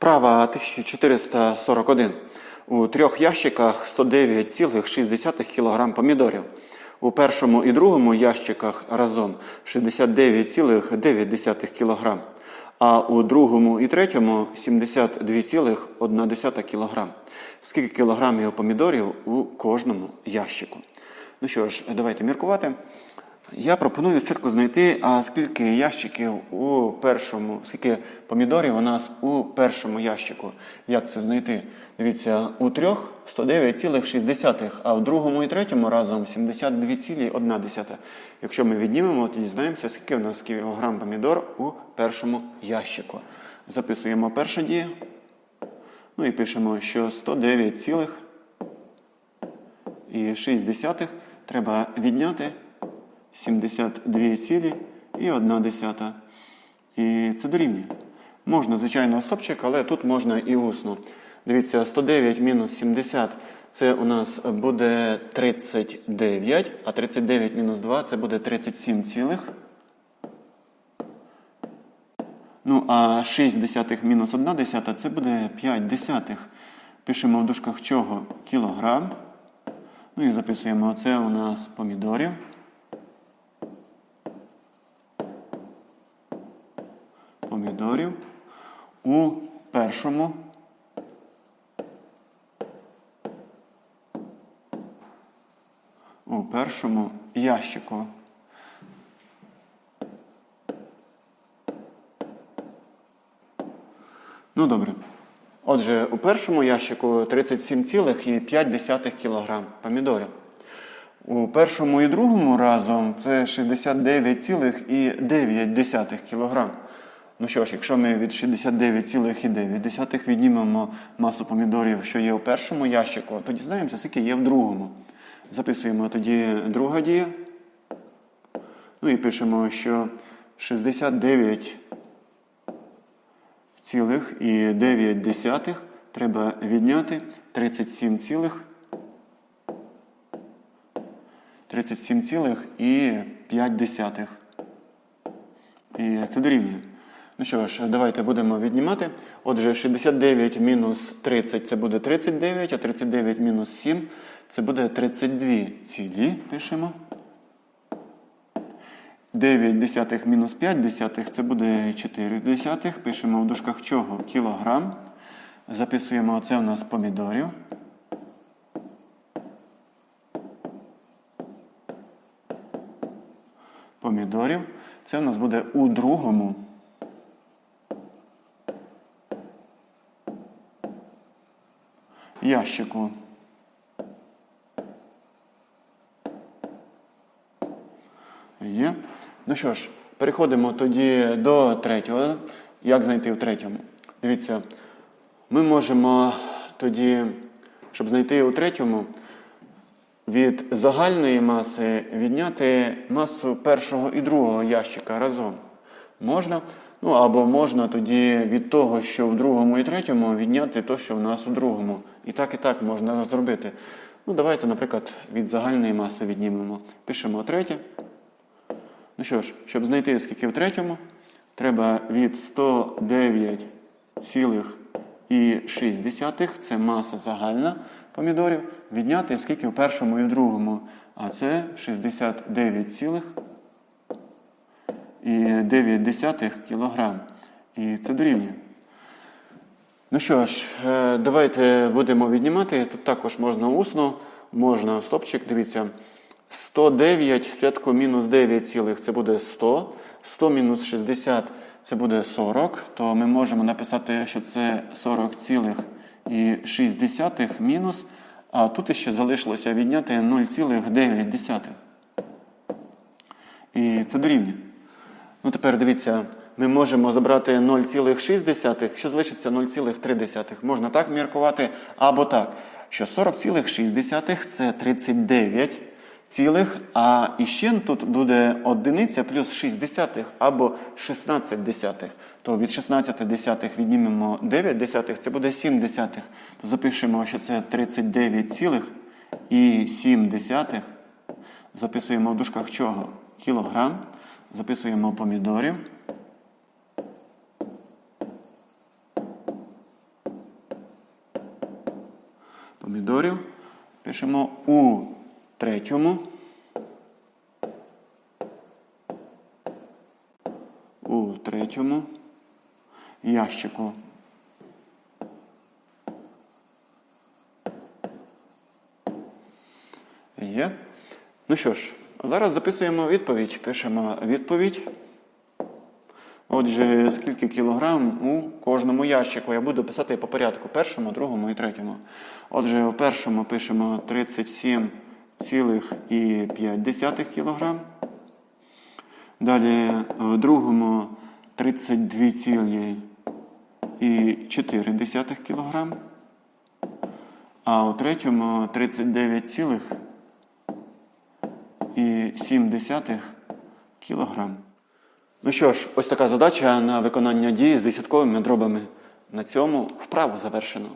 Вправа 1441. У трьох ящиках 109,6 кг помідорів. У першому і другому ящиках разом 69,9 кг. А у другому і третьому 72,1 кг. Скільки кілограмів помідорів у кожному ящику? Ну що ж, давайте міркувати. Я пропоную спочатку знайти, а скільки ящиків у першому, скільки помідорів у нас у першому ящику. Як це знайти? Дивіться, у трьох 109,6, а в другому і третьому разом 72,1. Якщо ми віднімемо, то дізнаємося, скільки у нас кілограм помідор у першому ящику. Записуємо перша дія. Ну і пишемо, що 109,6 треба відняти 72,1. І це дорівнює. Можна, звичайно, стопчик, але тут можна і усно. Дивіться, 109 мінус 70 це у нас буде 39, а 39 мінус 2 це буде 37 цілих. Ну, а 6 десятих мінус 1 десята це буде 5 десятих. Пишемо в дужках чого? Кілограм. Ну і записуємо, це у нас помідорів. Помідорів у першому. У першому ящику. Ну добре. Отже, у першому ящику 37,5 кг помідорів. У першому і другому разом це 69,9 кг. Ну що ж, якщо ми від 69,9 віднімемо масу помідорів, що є у першому ящику, то дізнаємося, скільки є в другому. Записуємо тоді друга дія. Ну і пишемо, що 69 цілих і 9 десятих треба відняти 37 цілих 37 цілих і 5 десятих. І це дорівнює. Ну що ж, давайте будемо віднімати. Отже, 69 мінус 30 це буде 39, а 39 мінус 7 це буде 32 цілі. Пишемо. 9 десятих мінус 5 десятих це буде 4 десятих. Пишемо в дужках чого? Кілограм. Записуємо оце у нас помідорів. Помідорів. Це у нас буде у другому. Ящику. Є. Ну що ж, переходимо тоді до третього. Як знайти в третьому? Дивіться, ми можемо тоді, щоб знайти у третьому, від загальної маси відняти масу першого і другого ящика разом. Можна? Ну або можна тоді від того, що в другому і третьому, відняти те, що в нас у другому. І так, і так можна зробити. Ну, давайте, наприклад, від загальної маси віднімемо. Пишемо третє. Ну що ж, щоб знайти скільки в третьому, треба від 109,6, це маса загальна помідорів, відняти скільки в першому і в другому. А це 69,9 кг. І це дорівнює. Ну що ж, е, давайте будемо віднімати. Тут також можна усно, можна стопчик. Дивіться. 109 спочатку мінус 9 цілих це буде 100. 100 мінус 60 це буде 40. То ми можемо написати, що це 40 цілих і 6 мінус. А тут ще залишилося відняти 0,9. І це дорівнює. Ну тепер дивіться, ми можемо забрати 0,6, що залишиться 0,3. Можна так міркувати, або так, що 40,6 це 39 цілих, а іще тут буде одиниця плюс 6 десятих або 16 десятих. То від 16 десятих віднімемо 9 десятих, це буде 7 десятих. То запишемо, що це 39 цілих і 7 десятих. Записуємо в дужках чого? Кілограм. Записуємо помідорів. Помідорів. Пишемо у третьому. У третьому ящику. Є. Ну що ж зараз записуємо відповідь. Пишемо відповідь. Отже, скільки кілограм у кожному ящику. Я буду писати по порядку першому, другому і третьому. Отже, у першому пишемо 37,5 кілограм. Далі в другому 32,4 кілограм. А у третьому 39,7 кілограм. Ну що ж, ось така задача на виконання дії з десятковими дробами. На цьому вправу завершено.